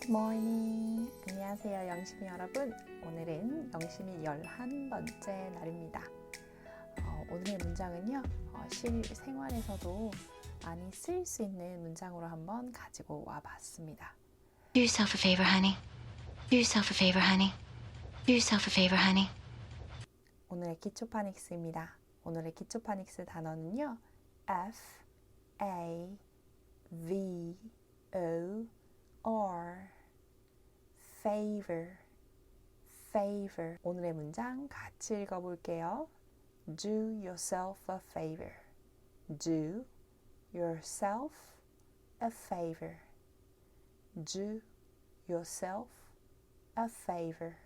Good morning. 안녕하세요, 영심이 여러분. 오늘은 영심이 11번째 날입니다. 어, 오늘의 문장은요, 어, 실생활에서도 많이 쓰일 수 있는 문장으로 한번 가지고 와 봤습니다. Do yourself a favor, honey. Do yourself a favor, honey. Do yourself a favor, honey. 오늘의 기초 파닉스입니다. 오늘의 기초 파닉스 단어는요, F, A, V, O, favor, favor. 오늘의 문장 같이 읽어볼게요. Do yourself a favor. Do yourself a favor. Do yourself a favor.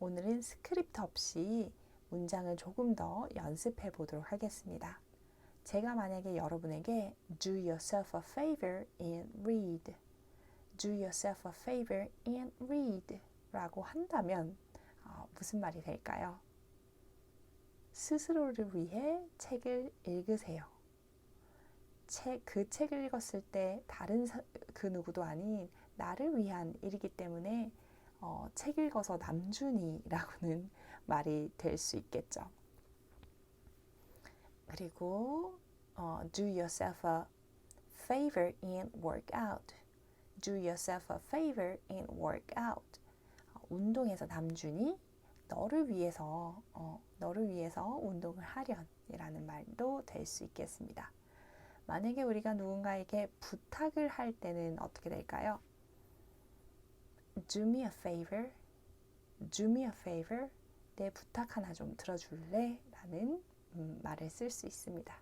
오늘은 스크립트 없이 문장을 조금 더 연습해 보도록 하겠습니다. 제가 만약에 여러분에게 do yourself a favor and read, do yourself a favor and read 라고 한다면 어, 무슨 말이 될까요? 스스로를 위해 책을 읽으세요. 책, 그 책을 읽었을 때 다른 사, 그 누구도 아닌 나를 위한 일이기 때문에 어, 책 읽어서 남준이라고는 말이 될 수 있겠죠. 그리고 어, do yourself a favor and work out. Do yourself a favor and work out. 어, 운동에서 남준이 너를 위해서 어, 너를 위해서 운동을 하련이라는 말도 될 수 있겠습니다. 만약에 우리가 누군가에게 부탁을 할 때는 어떻게 될까요? Do me a favor. Do me a favor. 내 부탁 하나 좀 들어줄래? 라는 음, 말을 쓸 수 있습니다.